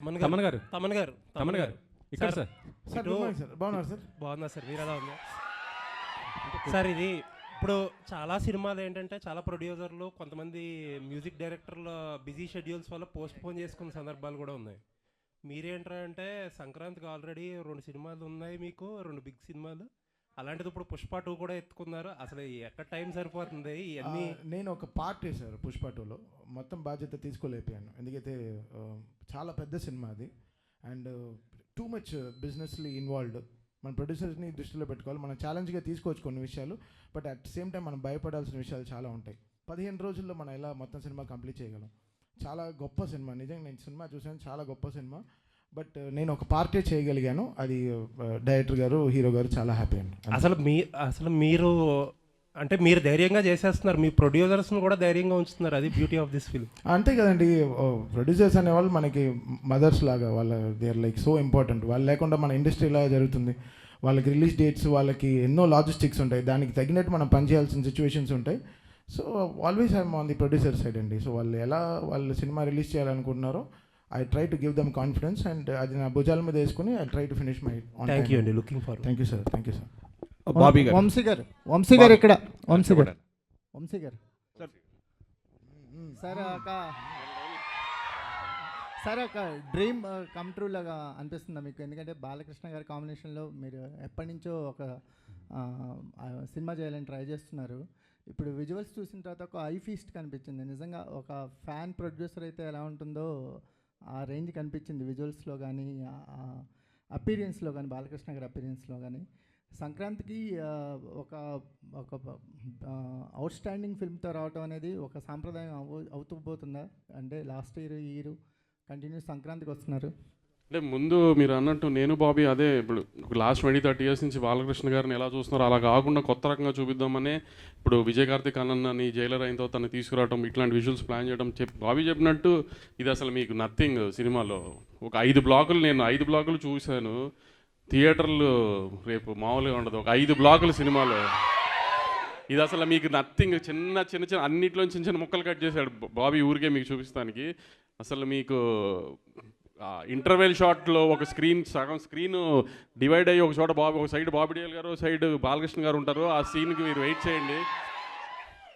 తమన్ తమన్ గారు. తమన్ గారు. తమన్ గారు. ఇక్కడ సార్. సార్ బాగున్నారు సార్. బాగుందా సార్. మీరు ఎలా ఉంది సార్ ఇది ఇప్పుడు చాలా సినిమాలు ఏంటంటే చాలా ప్రొడ్యూసర్లు కొంతమంది మ్యూజిక్ డైరెక్టర్ల బిజీ షెడ్యూల్స్ వల్ల పోస్ట్ పోన్ చేసుకున్న సందర్భాలు కూడా ఉన్నాయి. మీరేంట్రా అంటే సంక్రాంతికి ఆల్రెడీ రెండు సినిమాలు ఉన్నాయి మీకు రెండు బిగ్ సినిమాలు. అలాంటిది ఇప్పుడు పుష్ప టూ కూడా ఎత్తుకున్నారు. అసలు ఎక్కడ టైం సరిపోతుంది? ఇవన్నీ నేను ఒక పార్ట్ చేశారు పుష్ప టూలో. మొత్తం బాధ్యత తీసుకోలేకపోయాను. ఎందుకైతే చాలా పెద్ద సినిమా అది. And too much businessly involved. మన ప్రొడ్యూసర్స్ని దృష్టిలో పెట్టుకోవాలి. మనం ఛాలెంజ్గా తీసుకోవచ్చు కొన్ని విషయాలు. బట్ అట్ సేమ్ టైం మనం భయపడాల్సిన విషయాలు చాలా ఉంటాయి. పదిహేను రోజుల్లో మనం ఎలా మొత్తం సినిమా కంప్లీట్ చేయగలం? చాలా గొప్ప సినిమా. నిజంగా నేను సినిమా చూసాను చాలా గొప్ప సినిమా. బట్ నేను ఒక పార్టీ చేయగలిగాను. అది డైరెక్టర్ గారు హీరో గారు చాలా హ్యాపీ అండి. అసలు మీ అసలు మీరు అంటే మీరు ధైర్యంగా చేసేస్తున్నారు. మీ ప్రొడ్యూసర్స్ని కూడా ధైర్యంగా ఉంచుతున్నారు. అది బ్యూటీ ఆఫ్ దిస్ ఫిల్మ్ అంతే కదండి. ప్రొడ్యూసర్స్ అనేవాళ్ళు మనకి మదర్స్ లాగా వాళ్ళ they are like so important వాళ్ళు లేకుండా మన ఇండస్ట్రీ ఇలా జరుగుతుంది? వాళ్ళకి రిలీజ్ డేట్స్ వాళ్ళకి ఎన్నో లాజిస్టిక్స్ ఉంటాయి. దానికి తగినట్టు మనం పనిచేయాల్సిన సిచ్యువేషన్స్ ఉంటాయి. So always I'm on the producer side అండి. సో వాళ్ళు ఎలా వాళ్ళు సినిమా రిలీజ్ చేయాలనుకుంటున్నారో I try to give them confidence and అది నా భుజాల మీద వేసుకుని I try to finish my thank you అండి looking for thank you sir thank you sir Bobby గారు. వంశీ గారు. వంశీ గారు ఇక్కడ. వంశీ గారు. వంశీ గారు. సార్. ఒక సార్ ఒక డ్రీమ్ కమ్ ట్రూ లాగా అనిపిస్తుందా మీకు? ఎందుకంటే బాలకృష్ణ గారి కాంబినేషన్లో మీరు ఎప్పటి నుంచో ఒక సినిమా చేయాలని ట్రై చేస్తున్నారు. ఇప్పుడు విజువల్స్ చూసిన తర్వాత ఒక ఐ ఫీస్ట్ కనిపించింది. నిజంగా ఒక ఫ్యాన్ ప్రొడ్యూసర్ అయితే ఎలా ఉంటుందో ఆ రేంజ్ కనిపించింది విజువల్స్లో కానీ అపీరియన్స్లో కానీ బాలకృష్ణ గారి అపీరియన్స్లో కానీ సంక్రాంతికి ఒక ఒక అవుట్ స్టాండింగ్ ఫిల్మ్తో రావటం అనేది ఒక సాంప్రదాయం అవు అవుతూ పోతుందా? అంటే లాస్ట్ ఇయర్ ఇయర్ కంటిన్యూస్ సంక్రాంతికి వస్తున్నారు. అంటే ముందు మీరు అన్నట్టు నేను బాబీ అదే ఇప్పుడు లాస్ట్ ట్వంటీ థర్టీ ఇయర్స్ నుంచి బాలకృష్ణ గారిని ఎలా చూస్తున్నారో అలా కాకుండా కొత్త రకంగా చూపిద్దామనే ఇప్పుడు విజయ్ కార్తిక్ అన్నని జైలర్ అయిన తర్వాత తను తీసుకురావడం ఇట్లాంటి విజువల్స్ ప్లాన్ చేయడం చెప్ బాబీ చెప్పినట్టు ఇది అసలు మీకు నథింగ్ సినిమాలో. ఒక ఐదు బ్లాకులు నేను ఐదు బ్లాకులు చూశాను. థియేటర్లు రేపు మామూలుగా ఉండదు. ఒక ఐదు బ్లాకులు సినిమాలో. ఇది అసలు మీకు నథింగ్ చిన్న చిన్న చిన్న అన్నిట్లో చిన్న చిన్న ముక్కలు కట్ చేశాడు. బాబీ ఊరికే మీకు చూపిస్తానికి. అసలు మీకు ఇంటర్వెల్ షాట్లో ఒక స్క్రీన్ సగం స్క్రీన్ డివైడ్ అయ్యి ఒక చోట బాబు ఒక సైడ్ బాబిడియల్ గారు సైడ్ బాలకృష్ణ గారు ఉంటారు. ఆ సీన్కి మీరు వెయిట్ చేయండి.